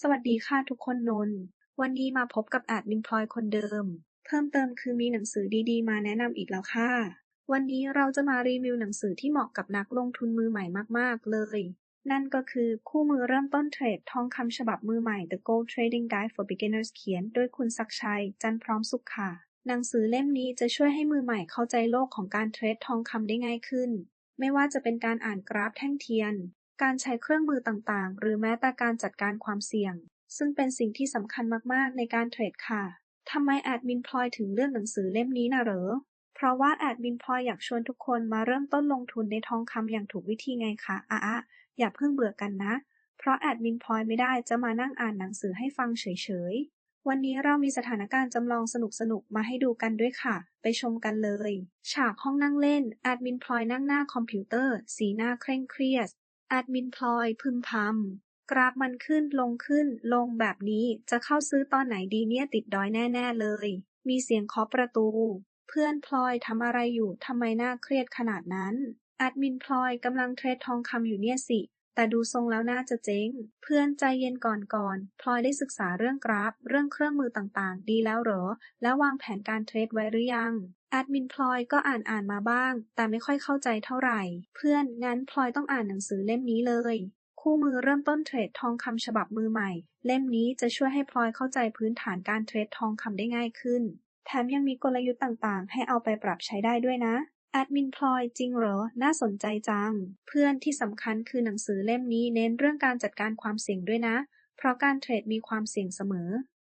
สวัสดีค่ะทุกคนนนท์วันนี้มาพบกับแอดมินพลอยคนเดิม เพิ่มเติมคือมีหนังสือดีๆ มาแนะนำอีกแล้วค่ะ วันนี้เราจะมารีวิวหนังสือที่เหมาะกับนักลงทุนมือใหม่มากๆ เลย นั่นก็คือคู่มือเริ่มต้นเทรดทองคำฉบับมือใหม่ The Gold Trading Guide for Beginners เขียนโดยคุณศักชัย จันพร้อมสุขค่ะ หนังสือเล่มนี้จะช่วยให้มือใหม่เข้าใจโลกของการเทรดทองคำได้ง่ายขึ้น ไม่ว่าจะเป็นการอ่านกราฟแท่งเทียน การใช้เครื่องมือต่าง ๆ หรือแม้แต่การจัดการความเสี่ยง ซึ่งเป็นสิ่งที่สำคัญมาก ๆ ในการเทรดค่ะ ทำไมแอดมินพลอยถึงเลือกหนังสือเล่มนี้นะเหรอ เพราะว่าแอดมินพลอยอยากชวนทุกคนมาเริ่มต้นลงทุนในทองคำอย่างถูกวิธีไงคะอะอะอย่าเพิ่งเบื่อกันนะ เพราะแอดมินพลอยไม่ได้จะมานั่งอ่านหนังสือให้ฟังเฉย ๆวันนี้เรามีสถานการณ์จำลองสนุกๆ มาให้ดูกันด้วยค่ะ ไปชมกันเลย ฉากห้องนั่งเล่น แอดมินพลอยนั่งหน้าคอมพิวเตอร์ สีหน้าเคร่งเครียด แอดมินพลอยพึมพำ กราฟมันขึ้นลงขึ้นลงแบบนี้จะเข้าซื้อตอนไหนดีเนี่ยติดดอยแน่ๆเลย มีเสียงเคาะประตู เพื่อนพลอยทำอะไรอยู่ทำไมน่าเครียดขนาดนั้น แอดมินพลอยกำลังเทรดทองคำอยู่เนี่ยสิ แต่ดูทรงแล้วน่าจะเจ๊ง เพื่อนใจเย็นก่อนก่อน พลอยได้ศึกษาเรื่องกราฟ เรื่องเครื่องมือต่างๆ ดีแล้วเหรอ แล้ววางแผนการเทรดไว้หรือยัง แอดมินพลอยก็อ่านอ่านมาบ้าง แต่ไม่ค่อยเข้าใจเท่าไหร่ เพื่อนงั้นพลอยต้องอ่านหนังสือเล่มนี้เลย คู่มือเริ่มต้นเทรดทองคำฉบับมือใหม่ เล่มนี้จะช่วยให้พลอยเข้าใจพื้นฐานการเทรดทองคำได้ง่ายขึ้น แถมยังมีกลยุทธ์ต่างๆ ให้เอาไปปรับใช้ได้ด้วยนะ ดมินพลอยจริงเหรอ น่าสนใจจัง เพื่อนที่สำคัญคือหนังสือเล่มนี้เน้นเรื่องการจัดการความเสี่ยงด้วยนะ เพราะการเทรดมีความเสี่ยงเสมอ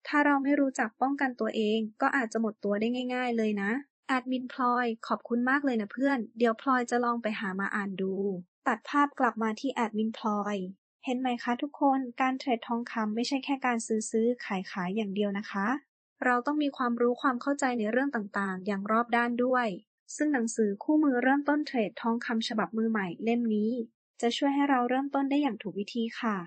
ถ้าเราไม่รู้จักป้องกันตัวเอง ก็อาจจะหมดตัวได้ง่าย ๆ เลยนะแอดมินพลอย ขอบคุณมากเลยนะเพื่อน เดี๋ยวพลอยจะลองไปหามาอ่านดู ตัดภาพกลับมาที่แอดมินพลอย เห็นไหมคะทุกคน การเทรดทองคำไม่ใช่แค่การซื้อซื้อขายขายอย่างเดียวนะคะ เราต้องมีความรู้ความเข้าใจในเรื่องต่างๆ อย่างรอบด้านด้วย ซึ่งหนังสือคู่มือเริ่มต้นเทรดทองคำฉบับมือใหม่เล่มนี้ จะช่วยให้เราเริ่มต้นได้อย่างถูกวิธีค่ะ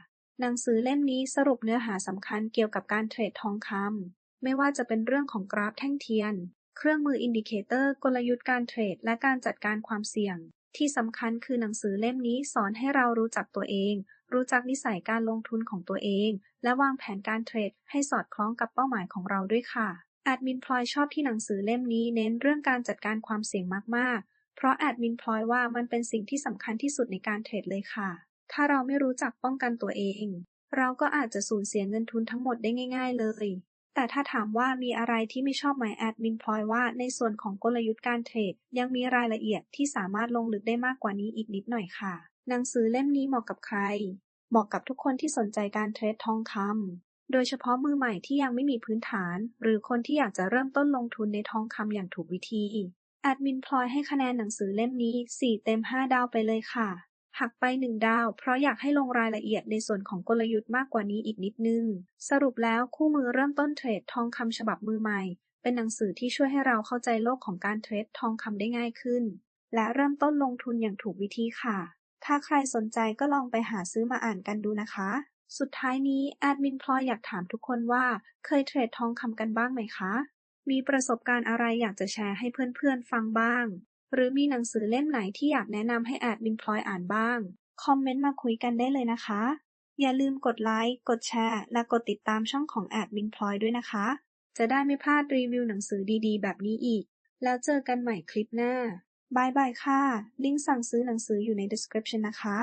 หนังสือเล่มนี้สรุปเนื้อหาสำคัญเกี่ยวกับการเทรดทองคำไม่ว่าจะเป็นเรื่องของกราฟแท่งเทียน เครื่องมืออินดิเคเตอร์ กลยุทธ์การเทรด และการจัดการความเสี่ยง ที่สำคัญคือหนังสือเล่มนี้สอนให้เรารู้จักตัวเอง รู้จักนิสัยการลงทุนของตัวเอง และวางแผนการเทรดให้สอดคล้องกับเป้าหมายของเราด้วยค่ะ แอดมินพลอยชอบที่หนังสือเล่มนี้เน้นเรื่องการจัดการความเสี่ยงมากๆ เพราะแอดมินพลอยว่ามันเป็นสิ่งที่สำคัญที่สุดในการเทรดเลยค่ะ ถ้าเราไม่รู้จักป้องกันตัวเอง เราก็อาจจะสูญเสียเงินทุนทั้งหมดได้ง่าย ๆ เลย แต่ถ้าถามว่ามีอะไรที่ไม่ชอบไหมแอดมินพลอยว่าในส่วนของกลยุทธ์การเทรดยังมีรายละเอียดที่สามารถลงลึกได้มากกว่านี้อีกนิดหน่อยค่ะ หนังสือเล่มนี้เหมาะกับใคร เหมาะกับทุกคนที่สนใจการเทรดทองคำ โดยเฉพาะมือใหม่ที่ยังไม่มีพื้นฐาน หรือคนที่อยากจะเริ่มต้นลงทุนในทองคำอย่างถูกวิธี แอดมินพลอยให้คะแนนหนังสือเล่มนี้ 4 เต็ม 5 ดาวไปเลยค่ะ หักไป 1 ดาว เพราะอยากให้ลงรายละเอียดในส่วนของกลยุทธ์มากกว่านี้อีกนิดนึง สรุปแล้วคู่มือเริ่มต้นเทรดทองคำฉบับมือใหม่ เป็นหนังสือที่ช่วยให้เราเข้าใจโลกของการเทรดทองคำได้ง่ายขึ้น และเริ่มต้นลงทุนอย่างถูกวิธีค่ะ ถ้าใครสนใจก็ลองไปหาซื้อมาอ่านกันดูนะคะ สุดท้ายนี้แอดมินพลอยอยากถามทุกคนว่า เคยเทรดทองคำกันบ้างไหมคะ มีประสบการณ์อะไรอยากจะแชร์ให้เพื่อนๆฟังบ้าง หรือมีหนังสือเล่มไหนที่อยากแนะนำให้แอดมินพลอยอ่านบ้าง คอมเมนต์มาคุยกันได้เลยนะคะ อย่าลืมกดไลค์ กดแชร์ และกดติดตามช่องของแอดมินพลอยด้วยนะคะ จะได้ไม่พลาดรีวิวหนังสือดีๆ แบบนี้อีก แล้วเจอกันใหม่คลิปหน้าบายบายค่ะ ลิงก์สั่งซื้อหนังสืออยู่ใน description นะคะ